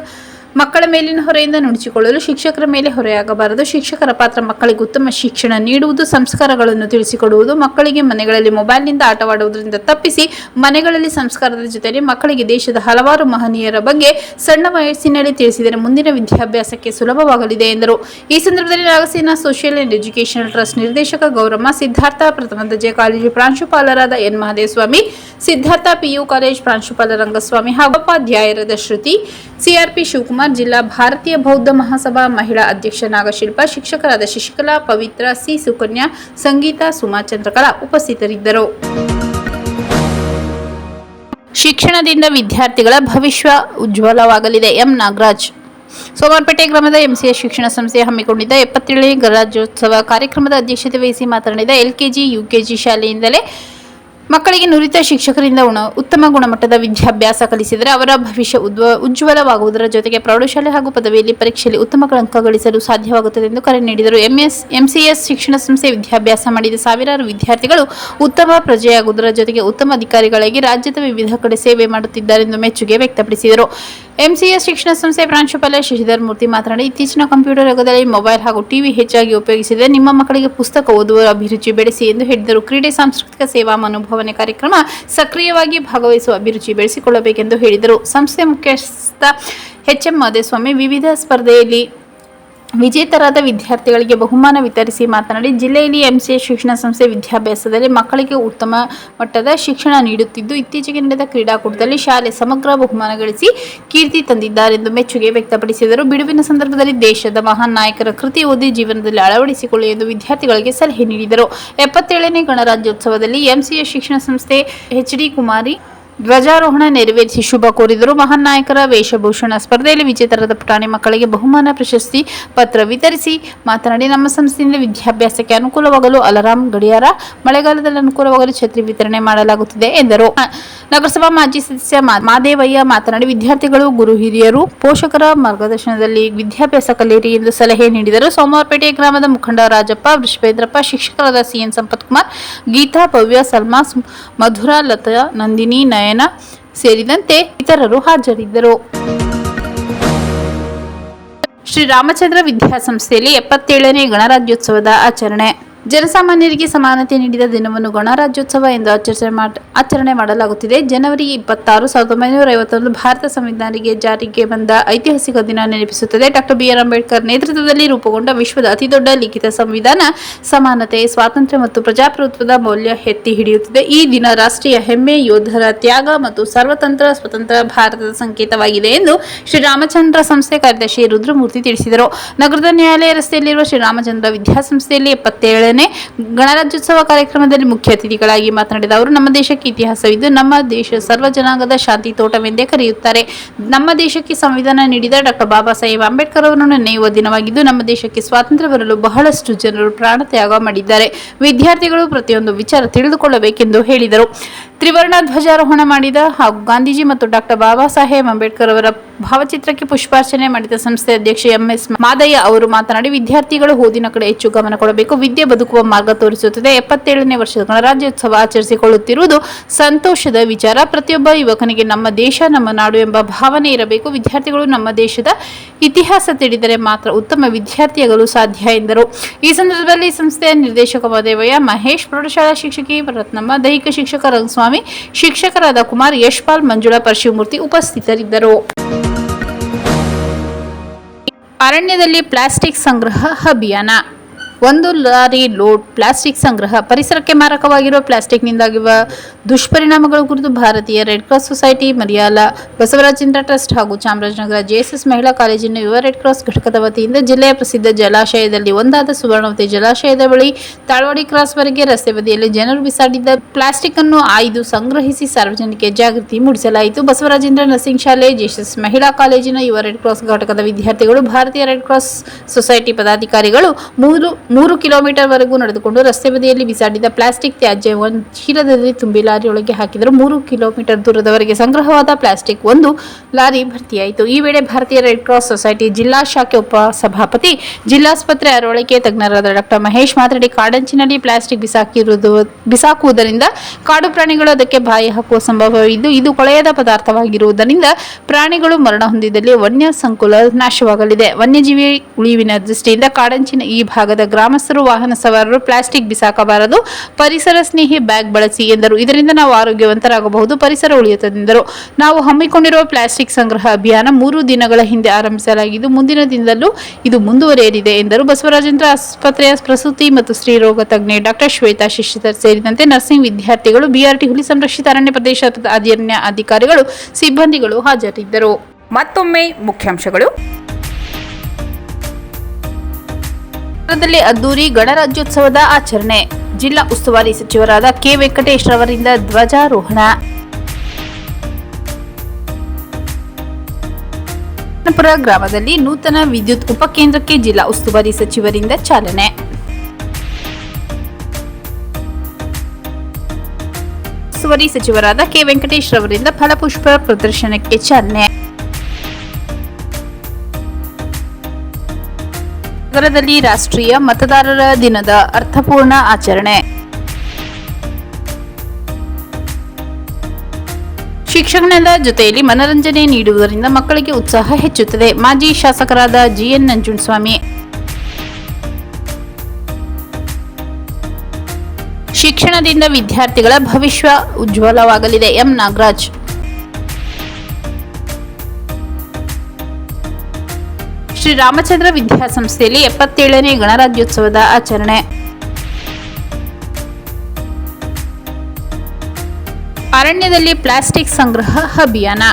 ಮಕ್ಕಳ ಮೇಲಿನ ಹೊರೆಯಿಂದ ನುಣುಚಿಕೊಳ್ಳಲು ಶಿಕ್ಷಕರ ಮೇಲೆ ಹೊರೆಯಾಗಬಾರದು ಶಿಕ್ಷಕರ ಪಾತ್ರ ಮಕ್ಕಳಿಗೆ ಉತ್ತಮ ಶಿಕ್ಷಣ ನೀಡುವುದು, ಸಂಸ್ಕಾರಗಳನ್ನು ತಿಳಿಸಿಕೊಡುವುದು, ಮಕ್ಕಳಿಗೆ ಮನೆಗಳಲ್ಲಿ ಮೊಬೈಲ್ನಿಂದ ಆಟವಾಡುವುದರಿಂದ ತಪ್ಪಿಸಿ ಮನೆಗಳಲ್ಲಿ ಸಂಸ್ಕಾರದ ಜೊತೆಯಲ್ಲಿ ಮಕ್ಕಳಿಗೆ ದೇಶದ ಹಲವಾರು ಮಹನೀಯರ ಬಗ್ಗೆ ಸಣ್ಣ ವಯಸ್ಸಿನಲ್ಲಿ ತಿಳಿಸಿದರೆ ಮುಂದಿನ ವಿದ್ಯಾಭ್ಯಾಸಕ್ಕೆ ಸುಲಭವಾಗಲಿದೆ, ಎಂದರು. ಈ ಸಂದರ್ಭದಲ್ಲಿ Nagasena social and educational trust ನಿರ್ದೇಶಕ ಗೌರಮ್ಮ, ಸಿದ್ಧಾರ್ಥ ಪ್ರಥಮ ದರ್ಜೆ ಕಾಲೇಜು ಪ್ರಾಂಶುಪಾಲರಾದ N. Mahadevaswamy Siddhartha PU college ಪ್ರಾಂಶುಪಾಲ ರಂಗಸ್ವಾಮಿ ಹಾಗೂ ಉಪಾಧ್ಯಾಯರಾದ ಶ್ರುತಿ. ಸಿಆರ್ಪಿ ಶಿವಕುಮಾರ್ ಜಿಲ್ಲಾ ಭಾರತೀಯ ಬೌದ್ಧ ಮಹಾಸಭಾ ಮಹಿಳಾ ಅಧ್ಯಕ್ಷ ನಾಗಶಿಲ್ಪ, ಶಿಕ್ಷಕರಾದ ಶಶಿಕಲಾ, ಪವಿತ್ರ, ಸಿ ಸುಕನ್ಯಾ, ಸಂಗೀತಾ, ಸುಮಾ ಚಂದ್ರಕಲಾ ಉಪಸ್ಥಿತರಿದ್ದರು. ಶಿಕ್ಷಣದಿಂದ ವಿದ್ಯಾರ್ಥಿಗಳ ಭವಿಷ್ಯ ಉಜ್ವಲವಾಗಲಿದೆ ಎಂ ನಾಗರಾಜ್. ಸೋಮವಾರಪೇಟೆ ಗ್ರಾಮದ ಎಂಸಿಎಸ್ ಶಿಕ್ಷಣ ಸಂಸ್ಥೆ ಹಮ್ಮಿಕೊಂಡಿದ್ದ ಎಪ್ಪತ್ತೇಳನೇ ಗಣರಾಜ್ಯೋತ್ಸವ ಕಾರ್ಯಕ್ರಮದ ಅಧ್ಯಕ್ಷತೆ ವಹಿಸಿ ಮಾತನಾಡಿದ ಎಲ್ಕೆಜಿ, ಯುಕೆಜಿ ಶಾಲೆಯಿಂದಲೇ ಮಕ್ಕಳಿಗೆ ನುರಿತ ಶಿಕ್ಷಕರಿಂದ ಉತ್ತಮ ಗುಣಮಟ್ಟದ ವಿದ್ಯಾಭ್ಯಾಸ ಕಲಿಸಿದರೆ ಅವರ ಭವಿಷ್ಯ ಉದ್ವ ಉಜ್ವಲವಾಗುವುದರ ಜೊತೆಗೆ ಪ್ರೌಢಶಾಲೆ ಹಾಗೂ ಪದವಿಯಲ್ಲಿ ಪರೀಕ್ಷೆಯಲ್ಲಿ ಉತ್ತಮ ಅಂಕ ಗಳಿಸಲು ಸಾಧ್ಯವಾಗುತ್ತದೆ ಎಂದು ಕರೆ ನೀಡಿದರು. ಎಂಎಸ್ ಎಂಸಿಎಸ್ ಶಿಕ್ಷಣ ಸಂಸ್ಥೆ ವಿದ್ಯಾಭ್ಯಾಸ ಮಾಡಿದ ಸಾವಿರಾರು ವಿದ್ಯಾರ್ಥಿಗಳು ಉತ್ತಮ ಪ್ರಜೆಯಾಗುವುದರ ಜೊತೆಗೆ ಉತ್ತಮ ಅಧಿಕಾರಿಗಳಾಗಿ ರಾಜ್ಯದ ವಿವಿಧ ಕಡೆ ಸೇವೆ ಮಾಡುತ್ತಿದ್ದಾರೆಂದು ಮೆಚ್ಚುಗೆ ವ್ಯಕ್ತಪಡಿಸಿದರು. ಎಂಸಿಎಸ್ ಶಿಕ್ಷಣ ಸಂಸ್ಥೆ ಪ್ರಾಂಶುಪಾಲ ಶಶಿಧರ್ ಮೂರ್ತಿ ಮಾತನಾಡಿ, ಇತ್ತೀಚಿನ ಕಂಪ್ಯೂಟರ್ ಯುಗದಲ್ಲಿ ಮೊಬೈಲ್ ಹಾಗೂ ಟಿವಿ ಹೆಚ್ಚಾಗಿ ಉಪಯೋಗಿಸಿದೆ. ನಿಮ್ಮ ಮಕ್ಕಳಿಗೆ ಪುಸ್ತಕ ಓದುವ ಅಭಿರುಚಿ ಬೆಳೆಸಿ ಎಂದು ಹೇಳಿದರು. ಕ್ರೀಡೆ ಸಾಂಸ್ಕೃತಿಕ ಸೇವಾ ಮನೋಭಾವನೆ ಕಾರ್ಯಕ್ರಮ ಸಕ್ರಿಯವಾಗಿ ಭಾಗವಹಿಸುವ ಅಭಿರುಚಿ ಬೆಳೆಸಿಕೊಳ್ಳಬೇಕೆಂದು ಹೇಳಿದರು. ಸಂಸ್ಥೆ ಮುಖ್ಯಸ್ಥ ಎಚ್ ಎಂ ಮಾದೇಸ್ವಾಮಿ ವಿವಿಧ ಸ್ಪರ್ಧೆಯಲ್ಲಿ ವಿಜೇತರಾದ ವಿದ್ಯಾರ್ಥಿಗಳಿಗೆ ಬಹುಮಾನ ವಿತರಿಸಿ ಮಾತನಾಡಿ, ಜಿಲ್ಲೆಯಲ್ಲಿ ಎಂಸಿಎ ಶಿಕ್ಷಣ ಸಂಸ್ಥೆ ವಿದ್ಯಾಭ್ಯಾಸದಲ್ಲಿ ಮಕ್ಕಳಿಗೆ ಉತ್ತಮ ಮಟ್ಟದ ಶಿಕ್ಷಣ ನೀಡುತ್ತಿದ್ದು, ಇತ್ತೀಚೆಗೆ ನಡೆದ ಕ್ರೀಡಾಕೂಟದಲ್ಲಿ ಶಾಲೆ ಸಮಗ್ರ ಬಹುಮಾನ ಗಳಿಸಿ ಕೀರ್ತಿ ತಂದಿದ್ದಾರೆಂದು ಮೆಚ್ಚುಗೆ ವ್ಯಕ್ತಪಡಿಸಿದರು. ಬಿಡುವಿನ ಸಂದರ್ಭದಲ್ಲಿ ದೇಶದ ಮಹಾನ್ ನಾಯಕರ ಕೃತಿ ಓದಿ ಜೀವನದಲ್ಲಿ ಅಳವಡಿಸಿಕೊಳ್ಳಿ ಎಂದು ವಿದ್ಯಾರ್ಥಿಗಳಿಗೆ ಸಲಹೆ ನೀಡಿದರು. ಎಪ್ಪತ್ತೇಳನೇ ಗಣರಾಜ್ಯೋತ್ಸವದಲ್ಲಿ ಎಂಸಿಎ ಶಿಕ್ಷಣ ಸಂಸ್ಥೆ ಎಚ್ ಡಿ ಕುಮಾರಿ ಧ್ವಜಾರೋಹಣ ನೆರವೇರಿಸಿ ಶುಭ ಕೋರಿದರು. ಮಹಾನ್ ನಾಯಕರ ವೇಷಭೂಷಣ ಸ್ಪರ್ಧೆಯಲ್ಲಿ ವಿಜೇತರಾದ ಪುಟಾಣಿ ಮಕ್ಕಳಿಗೆ ಬಹುಮಾನ ಪ್ರಶಸ್ತಿ ಪತ್ರ ವಿತರಿಸಿ ಮಾತನಾಡಿ, ನಮ್ಮ ಸಂಸ್ಥೆಯಿಂದ ವಿದ್ಯಾಭ್ಯಾಸಕ್ಕೆ ಅನುಕೂಲವಾಗಲು ಅಲಾರಾಂ ಗಡಿಯಾರ, ಮಳೆಗಾಲದಲ್ಲಿ ಅನುಕೂಲವಾಗಲು ಛತ್ರಿ ವಿತರಣೆ ಮಾಡಲಾಗುತ್ತಿದೆ ಎಂದರು. ನಗರಸಭಾ ಮಾಜಿ ಸದಸ್ಯ ಮಾದೇವಯ್ಯ ಮಾತನಾಡಿ, ವಿದ್ಯಾರ್ಥಿಗಳು, ಗುರು ಹಿರಿಯರು, ಪೋಷಕರ ಮಾರ್ಗದರ್ಶನದಲ್ಲಿ ವಿದ್ಯಾಭ್ಯಾಸ ಕಲಿಯಿರಿ ಎಂದು ಸಲಹೆ ನೀಡಿದರು. ಸೋಮವಾರಪೇಟೆ ಗ್ರಾಮದ ಮುಖಂಡ ರಾಜಪ್ಪ, ವೃಷಭೇಂದ್ರಪ್ಪ, ಶಿಕ್ಷಕರಾದ ಸಿಎನ್ ಸಂಪತ್ ಕುಮಾರ್ ಗೀತಾ, ಭವ್ಯ, ಸಲ್ಮಾ ಮಧುರಾ, ಲತಾ, ನಂದಿನಿ, ನಯನ ಸೇರಿದಂತೆ ಇತರರು ಹಾಜರಿದ್ದರು. ಶ್ರೀ ರಾಮಚಂದ್ರ ವಿದ್ಯಾಸಂಸ್ಥೆಯಲ್ಲಿ ಎಪ್ಪತ್ತೇಳನೇ ಗಣರಾಜ್ಯೋತ್ಸವದ ಆಚರಣೆ. ಜನಸಾಮಾನ್ಯರಿಗೆ ಸಮಾನತೆ ನೀಡಿದ ದಿನವನ್ನು ಗಣರಾಜ್ಯೋತ್ಸವ ಎಂದು ಆಚರಿಸ ಮಾಡ- ಆಚರಣೆ ಮಾಡಲಾಗುತ್ತಿದೆ. ಜನವರಿ ಇಪ್ಪತ್ತಾರು, ಸಾವಿರದ ಒಂಬೈನೂರ ಐವತ್ತೊಂದು ಭಾರತ ಸಂವಿಧಾನಿಗೆ ಜಾರಿಗೆ ಬಂದ ಐತಿಹಾಸಿಕ ದಿನ ನೆನಪಿಸುತ್ತದೆ. ಡಾಕ್ಟರ್ ಬಿ ಆರ್ ಅಂಬೇಡ್ಕರ್ ನೇತೃತ್ವದಲ್ಲಿ ರೂಪುಗೊಂಡ ವಿಶ್ವದ ಅತಿದೊಡ್ಡ ಲಿಖಿತ ಸಂವಿಧಾನ ಸಮಾನತೆ, ಸ್ವಾತಂತ್ರ್ಯ ಮತ್ತು ಪ್ರಜಾಪ್ರಭುತ್ವದ ಮೌಲ್ಯ ಎತ್ತಿ ಹಿಡಿಯುತ್ತಿದೆ. ಈ ದಿನ ರಾಷ್ಟ್ರೀಯ ಹೆಮ್ಮೆ, ಯೋಧರ ತ್ಯಾಗ ಮತ್ತು ಸರ್ವತಂತ್ರ ಸ್ವತಂತ್ರ ಭಾರತದ ಸಂಕೇತವಾಗಿದೆ ಎಂದು ಶ್ರೀರಾಮಚಂದ್ರ ಸಂಸ್ಥೆ ಕಾರ್ಯದರ್ಶಿ ರುದ್ರಮೂರ್ತಿ ತಿಳಿಸಿದರು. ನಗರದ ನ್ಯಾಯಾಲಯ ರಸ್ತೆಯಲ್ಲಿರುವ ಶ್ರೀರಾಮಚಂದ್ರ ವಿದ್ಯಾಸಂಸ್ಥೆಯಲ್ಲಿ ಗಣರಾಜ್ಯೋತ್ಸವ ಕಾರ್ಯಕ್ರಮದಲ್ಲಿ ಮುಖ್ಯ ಅತಿಥಿಗಳಾಗಿ ಮಾತನಾಡಿದ ಅವರು, ನಮ್ಮ ದೇಶಕ್ಕೆ ಇತಿಹಾಸವಿದ್ದು ನಮ್ಮ ದೇಶ ಸರ್ವ ಜನಾಂಗದ ಶಾಂತಿ ತೋಟವೆಂದೇ ಕರೆಯುತ್ತಾರೆ. ನಮ್ಮ ದೇಶಕ್ಕೆ ಸಂವಿಧಾನ ನೀಡಿದ ಡಾಕ್ಟರ್ ಬಾಬಾ ಸಾಹೇಬ್ ಅಂಬೇಡ್ಕರ್ ಅವರನ್ನು ನೆನೆಯುವ ದಿನವಾಗಿದ್ದು, ನಮ್ಮ ದೇಶಕ್ಕೆ ಸ್ವಾತಂತ್ರ್ಯ ಬರಲು ಬಹಳಷ್ಟು ಜನರು ಪ್ರಾಣ ತ್ಯಾಗ ಮಾಡಿದ್ದಾರೆ. ವಿದ್ಯಾರ್ಥಿಗಳು ಪ್ರತಿಯೊಂದು ವಿಚಾರ ತಿಳಿದುಕೊಳ್ಳಬೇಕೆಂದು ಹೇಳಿದರು. ತ್ರಿವರ್ಣ ಧ್ವಜಾರೋಹಣ ಮಾಡಿದ ಹಾಗೂ ಗಾಂಧೀಜಿ ಮತ್ತು ಡಾಕ್ಟರ್ ಬಾಬಾ ಸಾಹೇಬ್ ಅಂಬೇಡ್ಕರ್ ಅವರ ಭಾವಚಿತ್ರಕ್ಕೆ ಪುಷ್ಪಾರ್ಚನೆ ಮಾಡಿದ ಸಂಸ್ಥೆ ಅಧ್ಯಕ್ಷ ಎಂಎಸ್ ಮಾದಯ್ಯ ಅವರು ಮಾತನಾಡಿ, ವಿದ್ಯಾರ್ಥಿಗಳು ಓದಿನ ಕಡೆ ಹೆಚ್ಚು ಗಮನ ಕೊಡಬೇಕು, ವಿದ್ಯೆ ಬದುಕುವ ಮಾರ್ಗ ತೋರಿಸುತ್ತದೆ. ಎಪ್ಪತ್ತೇಳನೇ ವರ್ಷದ ಗಣರಾಜ್ಯೋತ್ಸವ ಆಚರಿಸಿಕೊಳ್ಳುತ್ತಿರುವುದು ಸಂತೋಷದ ವಿಚಾರ. ಪ್ರತಿಯೊಬ್ಬ ಯುವಕನಿಗೆ ನಮ್ಮ ದೇಶ, ನಮ್ಮ ನಾಡು ಎಂಬ ಭಾವನೆ ಇರಬೇಕು. ವಿದ್ಯಾರ್ಥಿಗಳು ನಮ್ಮ ದೇಶದ ಇತಿಹಾಸ ತಿಳಿದರೆ ಮಾತ್ರ ಉತ್ತಮ ವಿದ್ಯಾರ್ಥಿಯಾಗಲು ಸಾಧ್ಯ ಎಂದರು. ಈ ಸಂದರ್ಭದಲ್ಲಿ ಸಂಸ್ಥೆಯ ನಿರ್ದೇಶಕ ಮಹದೇವಯ್ಯ ಮಹೇಶ್ ಪ್ರೌಢಶಾಲಾ ಶಿಕ್ಷಕಿ ರತ್ನಮ್ಮ, ದೈಹಿಕ ಶಿಕ್ಷಕ ರಂಗಸ್ವಾಮಿ, ಶಿಕ್ಷಕರಾದ ಕುಮಾರ್ ಯಶ್ಪಾಲ್, ಮಂಜುಳಾ ಪರಶಿವಮೂರ್ತಿ ಉಪಸ್ಥಿತರಿದ್ದರು. ಅರಣ್ಯದಲ್ಲಿ ಪ್ಲಾಸ್ಟಿಕ್ ಸಂಗ್ರಹ ಅಭಿಯಾನ. ಒಂದು ಲಾರಿ ಲೋಡ್ ಪ್ಲಾಸ್ಟಿಕ್ ಸಂಗ್ರಹ ಪರಿಸರಕ್ಕೆ ಮಾರಕವಾಗಿರುವ ಪ್ಲಾಸ್ಟಿಕ್ನಿಂದಾಗಿರುವ ದುಷ್ಪರಿಣಾಮಗಳ ಕುರಿತು ಭಾರತೀಯ red cross society, Mariyala Basavarajendra trust ಹಾಗೂ ಚಾಮರಾಜನಗರ ಜೆಎಸ್ಎಸ್ ಮಹಿಳಾ ಕಾಲೇಜಿನ ಯುವ ರೆಡ್ ಕ್ರಾಸ್ ಘಟಕದ ವತಿಯಿಂದ ಜಿಲ್ಲೆಯ ಪ್ರಸಿದ್ಧ ಜಲಾಶಯದಲ್ಲಿ ಒಂದಾದ ಸುವರ್ಣವತಿ ಜಲಾಶಯದ ಬಳಿ ತಾಳ್ವಾಡಿ ಕ್ರಾಸ್ವರೆಗೆ ರಸ್ತೆ ಬದಿಯಲ್ಲಿ ಜನರು ಬಿಸಾಡಿದ್ದ ಪ್ಲಾಸ್ಟಿಕ್ ಅನ್ನು ಆಯ್ದು ಸಂಗ್ರಹಿಸಿ ಸಾರ್ವಜನಿಕ ಜಾಗೃತಿ ಮೂಡಿಸಲಾಯಿತು. ಬಸವರಾಜೇಂದ್ರ ನರ್ಸಿಂಗ್ ಶಾಲೆ, ಜೆಎಸ್ಎಸ್ ಮಹಿಳಾ ಕಾಲೇಜಿನ ಯುವ ರೆಡ್ ಕ್ರಾಸ್ ಘಟಕದ ವಿದ್ಯಾರ್ಥಿಗಳು, ಭಾರತೀಯ ರೆಡ್ ಕ್ರಾಸ್ ಸೊಸೈಟಿ ಪದಾಧಿಕಾರಿಗಳು ಮೂರು ಮೂರು ಕಿಲೋಮೀಟರ್ ವರೆಗೂ ನಡೆದುಕೊಂಡು ರಸ್ತೆ ಬದಿಯಲ್ಲಿ ಬಿಸಾಡಿದ ಪ್ಲಾಸ್ಟಿಕ್ ತ್ಯಾಜ್ಯವನ್ನು ಚೀಲದಲ್ಲಿ ತುಂಬಿ ಲಾರಿಯೊಳಗೆ ಹಾಕಿದರು ಮೂರು ಕಿಲೋಮೀಟರ್ ದೂರದವರೆಗೆ ಸಂಗ್ರಹವಾದ ಪ್ಲಾಸ್ಟಿಕ್ ಒಂದು ಲಾರಿ ಭರ್ತಿಯಾಯಿತು. ಈ ವೇಳೆ ಭಾರತೀಯ ರೆಡ್ ಕ್ರಾಸ್ ಸೊಸೈಟಿ ಜಿಲ್ಲಾ ಶಾಖೆ ಉಪಸಭಾಪತಿ ಜಿಲ್ಲಾಸ್ಪತ್ರೆ ಅರವಳಿಕೆ ತಜ್ಞರಾದ ಡಾಕ್ಟರ್ ಮಹೇಶ್ ಮಾತನಾಡಿ, ಕಾಡಂಚಿನಲ್ಲಿ ಪ್ಲಾಸ್ಟಿಕ್ ಬಿಸಾಕಿರುವುದು, ಬಿಸಾಕುವುದರಿಂದ ಕಾಡು ಪ್ರಾಣಿಗಳು ಅದಕ್ಕೆ ಬಾಯಿ ಹಾಕುವ ಸಂಭವವಿದ್ದು, ಇದು ಕೊಳೆಯದ ಪದಾರ್ಥವಾಗಿರುವುದರಿಂದ ಪ್ರಾಣಿಗಳು ಮರಣ ಹೊಂದಿದಲ್ಲಿ ವನ್ಯ ಸಂಕುಲ ನಾಶವಾಗಲಿದೆ. ವನ್ಯಜೀವಿ ಉಳಿವಿನ ದೃಷ್ಟಿಯಿಂದ ಕಾಡಂಚಿನ ಈ ಭಾಗದ ಗ್ರಾಮಸ್ಥರು ವಾಹನ ಸವಾರರು, ಪ್ಲಾಸ್ಟಿಕ್ ಬಿಸಾಕಬಾರದು, ಪರಿಸರ ಸ್ನೇಹಿ ಬ್ಯಾಗ್ ಬಳಸಿ ಎಂದರು. ಇದರಿಂದ ನಾವು ಆರೋಗ್ಯವಂತರಾಗಬಹುದು, ಪರಿಸರ ಉಳಿಯುತ್ತದೆ ಎಂದರು ನಾವು ಹಮ್ಮಿಕೊಂಡಿರುವ ಪ್ಲಾಸ್ಟಿಕ್ ಸಂಗ್ರಹ ಅಭಿಯಾನ ಮೂರು ದಿನಗಳ ಹಿಂದೆ ಆರಂಭಿಸಲಾಗಿದ್ದು, ಮುಂದಿನ ದಿನದಲ್ಲೂ ಇದು ಮುಂದುವರಿಯಲಿದೆ ಎಂದರು. ಬಸವರಾಜೇಂದ್ರ ಆಸ್ಪತ್ರೆಯ ಪ್ರಸೂತಿ ಮತ್ತು ಸ್ತ್ರೀರೋಗ ತಜ್ಞೆ ಡಾಕ್ಟರ್ ಶ್ವೇತಾ ಶಿಶಿಧರ್ ಸೇರಿದಂತೆ ನರ್ಸಿಂಗ್ ವಿದ್ಯಾರ್ಥಿಗಳು, ಬಿಆರ್ಟಿ ಹುಲಿ ಸಂರಕ್ಷಿತ ಅರಣ್ಯ ಪ್ರದೇಶ ಅರಣ್ಯ ಅಧಿಕಾರಿಗಳು, ಸಿಬ್ಬಂದಿಗಳು ಹಾಜರಿದ್ದರು. ಮತ್ತೊಮ್ಮೆ ಮುಖ್ಯಾಂಶಗಳು. ನಗರದಲ್ಲಿ ಅದ್ದೂರಿ ಗಣರಾಜ್ಯೋತ್ಸವದ ಆಚರಣೆ. ಜಿಲ್ಲಾ ಉಸ್ತುವಾರಿ ಸಚಿವರಾದ ಕೆ ವೆಂಕಟೇಶ್ ರವರಿಂದ ಧ್ವಜಾರೋಹಣ. ಪುರ ಗ್ರಾಮದಲ್ಲಿ ನೂತನ ವಿದ್ಯುತ್ ಉಪಕೇಂದ್ರಕ್ಕೆ ಜಿಲ್ಲಾ ಉಸ್ತುವಾರಿ ಸಚಿವರಿಂದ ಚಾಲನೆ. ಉಸ್ತುವಾರಿ ಸಚಿವರಾದ ಕೆ ವೆಂಕಟೇಶ್ ರವರಿಂದ ಫಲಪುಷ್ಪ ಪ್ರದರ್ಶನಕ್ಕೆ ಚಾಲನೆ. ನಗರದಲ್ಲಿ ರಾಷ್ಟ್ರೀಯ ಮತದಾರರ ದಿನದ ಅರ್ಥಪೂರ್ಣ ಆಚರಣೆ. ಶಿಕ್ಷಣದ ಜೊತೆಯಲ್ಲಿ ಮನರಂಜನೆ ನೀಡುವುದರಿಂದ ಮಕ್ಕಳಿಗೆ ಉತ್ಸಾಹ ಹೆಚ್ಚುತ್ತದೆ. ಮಾಜಿ ಶಾಸಕರಾದ ಜಿಎನ್ ನಂಜುಂಡಸ್ವಾಮಿ. ಶಿಕ್ಷಣದಿಂದ ವಿದ್ಯಾರ್ಥಿಗಳ ಭವಿಷ್ಯ ಉಜ್ವಲವಾಗಲಿದೆ. ಎಂ ನಾಗರಾಜ್. ಶ್ರೀ ರಾಮಚಂದ್ರ ವಿದ್ಯಾಸಂಸ್ಥೆಯಲ್ಲಿ ಎಪ್ಪತ್ತೇಳನೇ ಗಣರಾಜ್ಯೋತ್ಸವದ ಆಚರಣೆ. ಅರಣ್ಯದಲ್ಲಿ ಪ್ಲಾಸ್ಟಿಕ್ ಸಂಗ್ರಹ ಅಭಿಯಾನ.